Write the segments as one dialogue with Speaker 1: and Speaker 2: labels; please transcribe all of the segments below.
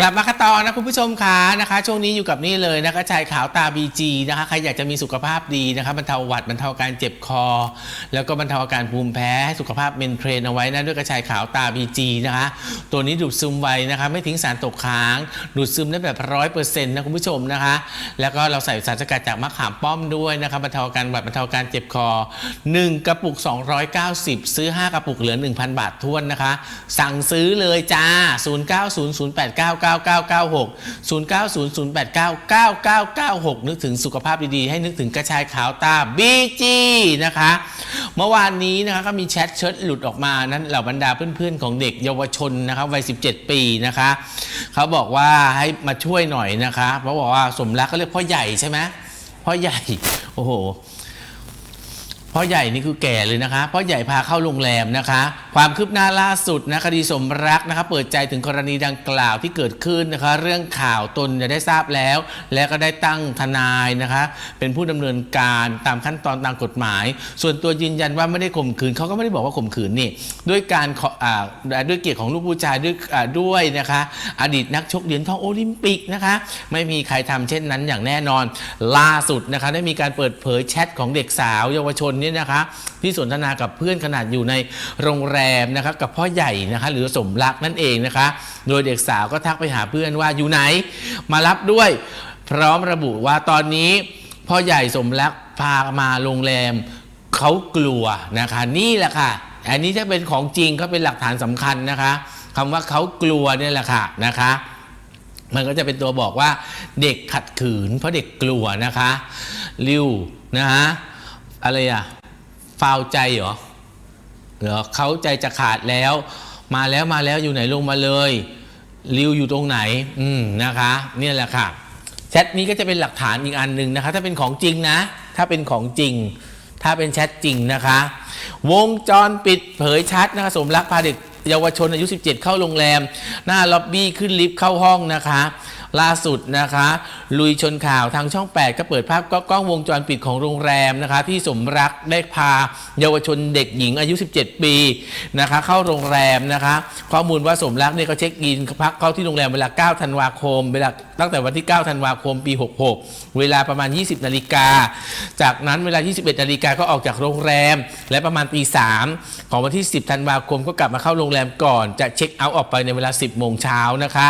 Speaker 1: กลับมากันต่อนะคุณผู้ชมคะนะคะ ช่วงนี้อยู่กับนี่เลยนะคะชายขาวตาบีจีนะคะใครอยากจะมีสุขภาพดีนะคะบรรเทาหวัดบรรเทาอาการเจ็บคอ แล้วก็บรรเทาอาการภูมิแพ้สุขภาพเมนเทรนเอาไว้นะด้วยกระชายขาวตาบีจีนะคะ ตัวนี้ดูดซึมไวนะคะ ไม่ทิ้งสารตกค้าง ดูดซึมได้แบบร้อยเปอร์เซ็นต์นะคุณผู้ชมนะคะ แล้วก็เราใส่สารสกัดจากมะขามป้อมด้วยนะคะบรรเทาอาการหวัดบรรเทาอาการเจ็บคอ 1 กระปุก 290 ซื้อ 5 กระปุกเหลือ 1,000 บาททวนนะคะ สั่งซื้อเลยจ้า99960900899996 นึกถึงสุขภาพดีๆ ให้นึกถึงกระชายขาวตา BG นะคะ เมื่อวานนี้นะคะก็มีแชทเชิดหลุดออกมานั้นเหล่าบรรดาเพื่อนๆ ของเด็กเยาวชนนะคะวัย 17 ปีนะคะ เขาบอกว่าให้มาช่วยหน่อยนะคะเพราะบอกว่าสมรักก็เรียกพ่อใหญ่ใช่ไหมพ่อใหญ่ โอ้โหพ่อใหญ่นี่คือแก่เลยนะคะพ่อใหญ่พาเข้าโรงแรมนะคะ ความคืบหน้าล่าสุดนะคดีสมรักนะคะเปิดใจถึงกรณีดังกล่าวที่เกิดขึ้นนะคะเรื่องข่าวตนจะได้ทราบแล้ว และก็ได้ตั้งทนายนะคะเป็นผู้ดำเนินการตามขั้นตอนตามกฎหมาย ส่วนตัวยืนยันว่าไม่ได้ข่มขืนเขาก็ไม่ได้บอกว่าข่มขืนนี่ด้วยการด้วยเกียรติของลูกผู้ชายด้วยอ่าด้วยนะคะอดีตนักชกเหรียญทองโอลิมปิกนะคะไม่มีใครทำเช่นนั้นอย่างแน่นอนล่าสุดนะคะได้มีการเปิดเผยแชทของเด็กสาว เยาวชนเนี่ยนะคะที่สนทนากับเพื่อนขนาดอยู่ในโรงแรมนะคะกับพ่อใหญ่นะคะหรือสมรักนั่นเองนะคะ โดยเด็กสาวก็ทักไปหาเพื่อนว่าอยู่ไหน มารับด้วย พร้อมระบุว่าตอนนี้พ่อใหญ่สมรักพามาโรงแรมเขากลัวนะคะ นี่แหละค่ะ อันนี้ถ้าเป็นของจริงก็เป็นหลักฐานสำคัญนะคะคำว่าเขากลัวเนี่ยแหละค่ะนะคะ มันก็จะเป็นตัวบอกว่าเด็กขัดขืน เพราะเด็กกลัวนะคะริวนะฮะอะไรอะฟาวใจเหรอ เหรอเขาใจจะขาดแล้ว มาแล้วมาแล้วอยู่ไหนลงมาเลยริวอยู่ตรงไหน อืมนะคะ เนี่ยแหละค่ะแชทนี้ก็จะเป็นหลักฐานอีกอันหนึ่งนะคะ ถ้าเป็นของจริงนะ ถ้าเป็นของจริง ถ้าเป็นแชทจริงนะคะ วงจรปิดเผยชัดนะคะสมรักพาเด็กเยาวชนอายุ 17 เข้าโรงแรม หน้าล็อบบี้ขึ้นลิฟต์เข้าห้องนะคะ ล่าสุดนะคะ ลุยชนข่าวทางช่อง 8 ก็เปิดภาพกล้องวงจรปิดของโรงแรมนะคะ ที่สมรักได้พาเยาวชนเด็กหญิงอายุ 17 ปีนะคะ เข้าโรงแรมนะคะ ข้อมูลว่าสมรักเนี่ยก็เช็คอินพักเข้าที่โรงแรมเวลา 9 ธันวาคมเวลา ตั้งแต่วันที่ 9 ธันวาคมปี 66 เวลาประมาณ 20 นาฬิกา จากนั้นเวลา 21 นาฬิกาก็ออกจากโรงแรม และประมาณตี3ของวันที่ 10 ธันวาคมก็กลับมาเข้าโรงแรมก่อน จะเช็คเอาท์ออกไปในเวลา 10 โมงเช้านะคะ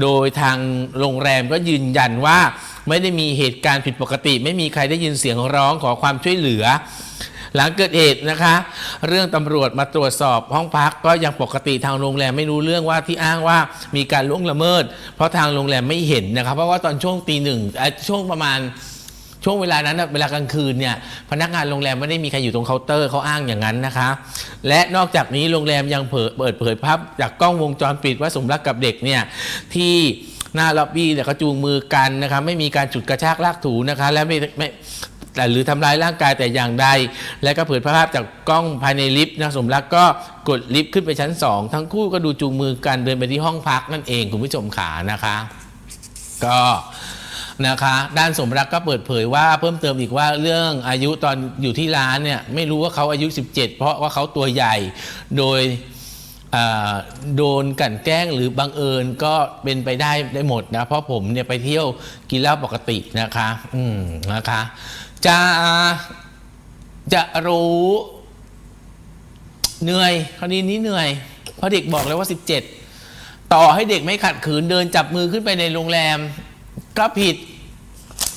Speaker 1: โดยทางโรงแรมก็ยืนยันว่าไม่ได้มีเหตุการณ์ผิดปกติ ไม่มีใครได้ยินเสียงร้องขอความช่วยเหลือ หลังเกิดเหตุนะคะ เรื่องตำรวจมาตรวจสอบห้องพักก็ยังปกติทางโรงแรมไม่รู้เรื่องว่าที่อ้างว่ามีการล่วงละเมิด เพราะทางโรงแรมไม่เห็นนะครับ เพราะว่าตอนช่วงตีหนึ่งช่วงประมาณช่วงเวลานั้นเวลากลางคืนเนี่ยพนักงานโรงแรมไม่ได้มีใครอยู่ตรงเคาน์เตอร์เขาอ้างอย่างนั้นนะคะ และนอกจากนี้โรงแรมยังเผยเปิดเผยภาพจากกล้องวงจรปิดว่าสมรักกับเด็กเนี่ยที่หน้าล็อบบี้เนี่ยเขาจูงมือกันนะคะไม่มีการจุดกระชากลากถูนะคะ และไม่ไม่ แต่หรือทำร้ายร่างกายแต่อย่างใด และก็เผยภาพจากกล้องภายในลิฟต์นะสมรักก็กดลิฟต์ขึ้นไปชั้นสองทั้งคู่ก็ดูจูงมือกันเดินไปที่ห้องพักนั่นเองคุณผู้ชมขานะคะ ก็นะคะด้านสมรักก็เปิดเผยว่าเพิ่มเติมอีกว่าเรื่องอายุตอนอยู่ที่ร้านเนี่ยไม่รู้ว่าเขาอายุ 17 เพราะว่าเขาตัวใหญ่โดยโดนกันแกล้งหรือบังเอิญก็เป็นไปได้ได้หมดนะ เพราะผมเนี่ยไปเที่ยวกินเหล้าปกตินะคะ อืมนะคะ จะจะรู้เหนื่อยคดีนี้เหนื่อยเพราะเด็กบอกแล้วว่า 17 ต่อให้เด็กไม่ขัดขืนเดินจับมือขึ้นไปในโรงแรม ก็ผิด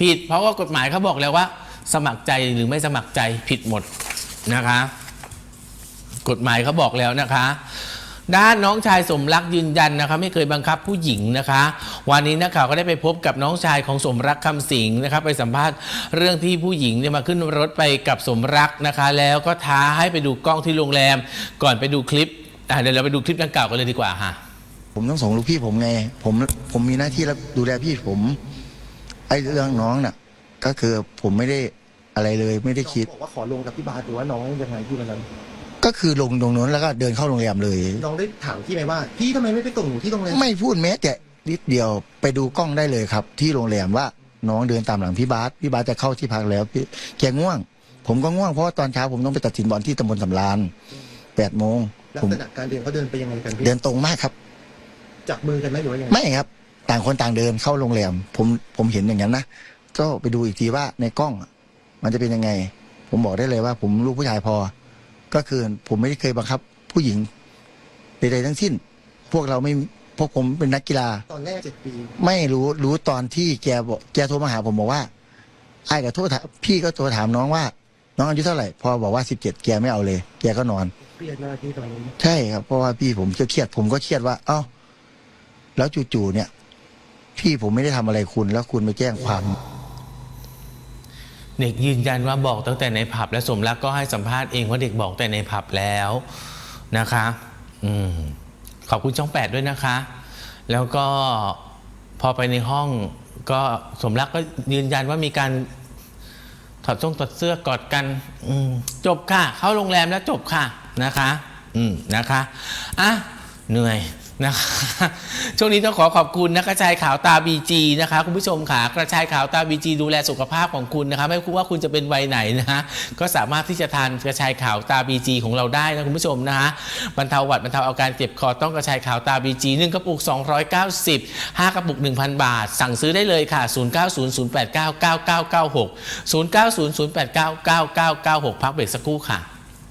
Speaker 1: ผิด เพราะว่ากฎหมายเขาบอกแล้วว่า สมัครใจหรือไม่สมัครใจผิดหมดนะคะ กฎหมายเขาบอกแล้วนะคะ ด้านน้องชายสมรักยืนยันนะคะ ไม่เคยบังคับผู้หญิงนะคะ วันนี้นักข่าวก็ได้ไปพบกับน้องชายของสมรักคำสิงห์นะคะไปสัมภาษณ์เรื่องที่ผู้หญิงเนี่ยมาขึ้นรถไปกับสมรักนะคะ แล้วก็ท้าให้ไปดูกล้องที่โรงแรม ก่อนไปดูคลิปอะเดี๋ยวเราไปดูคลิปดังกล่าวกันเลยดีกว่าค่ะ
Speaker 2: ผมต้องส่งลูกพี่ผมไง ผมผมมีหน้าที่รับดูแลพี่ผม ไอ้เรื่องน้องน่ะ ก็คือผมไม่ได้อะไรเลยไม่ได้คิด
Speaker 3: บอกว่าขอลงกับพี่บาสหรือว่าน้องยังไงพี่วันนั้น
Speaker 2: ก็คือลงตรงนู้นแล้วก็เดินเข้าโรงแรมเลย
Speaker 3: น้องได้ถามพี่ไหมว่า พี่ทำไมไม่ไปส่งหนูที่โรงแรม
Speaker 2: ไม่พูดแม้แต่ นิดเดียวไปดูกล้องได้เลยครับ ที่โรงแรมว่าน้องเดินตามหลังพี่บาสพี่บาสจะเข้าที่พักแล้วพี่แกง่วง ผมก็ง่วงเพราะว่าตอนเช้าผมต้องไปตัดสินบอลที่ตำบลสำรานแปดโมง
Speaker 3: ลัก
Speaker 2: ผม
Speaker 3: ษณะการเดินเขาเดินไปยังไงกันพี่
Speaker 2: เดินตรงมากครับ
Speaker 3: จับมือกันไหมหรือว่ายังไง
Speaker 2: ไม่ครับ ต่างคนต่างเดินเข้าโรงแรม ผมผมเห็นอย่างนั้นนะก็ไปดูอีกทีว่าในกล้องอะมันจะเป็นยังไง ผมบอกได้เลยว่า ผมลูกผู้ชายพอ ก็คือผมไม่ได้เคยบังคับ ผู้หญิงใดๆทั้งสิ้น พวกเราไม่ พวกผมเป็นนักกีฬา
Speaker 3: ตอนแรกเจ็ดปี
Speaker 2: ไม่รู้รู้ตอนที่แกบอกแกโทรมาหาผมบอกว่าไอ้กับโทรถามพี่ก็โทรถามน้องว่า น้องอายุเท่าไหร่ พอบอกว่าสิบเจ็ดแกไม่เอาเลย แกก็นอน
Speaker 3: เครียดมากที่ตอนนี้
Speaker 2: ใช่ครับเพราะว่าพี่ผมก็เครียดผมก็เครียดว่า เอ้าแล้วจู่ๆเนี่ย พี่ผมไม่ได้ทำอะไรคุณ แล้วคุณไปแจ้งความ
Speaker 1: เด็กยืนยันว่าบอกตั้งแต่ในผับและสมรักก็ให้สัมภาษณ์เองว่าเด็กบอกแต่ในผับแล้วนะคะ อืม ขอบคุณช่องแปดด้วยนะคะ แล้วก็พอไปในห้องก็สมรักก็ยืนยันว่ามีการถอดช่งถอดเสื้อกอดกันจบค่ะ เข้าโรงแรมแล้วจบค่ะนะคะ อืมนะคะอะเหนื่อย นะคะช่วงนี้ต้องขอขอบคุณนะกระชายขาวตาบีจีนะคะคุณผู้ชมค่ะกระชายขาวตาบีจีดูแลสุขภาพของคุณนะคะไม่ว่าคุณจะเป็นวัยไหนนะฮะก็สามารถที่จะทานกระชายขาวตาบีจีของเราได้นะคุณผู้ชมนะคะบรรเทาหวัดบรรเทาอาการเจ็บคอต้องกระชายขาวตาบีจีหนึ่งกระปุก 290 5 กระปุก 1,000 บาท สั่งซื้อได้เลยค่ะ 0900899996 0900899996 พักเบรกสักครู่ค่ะ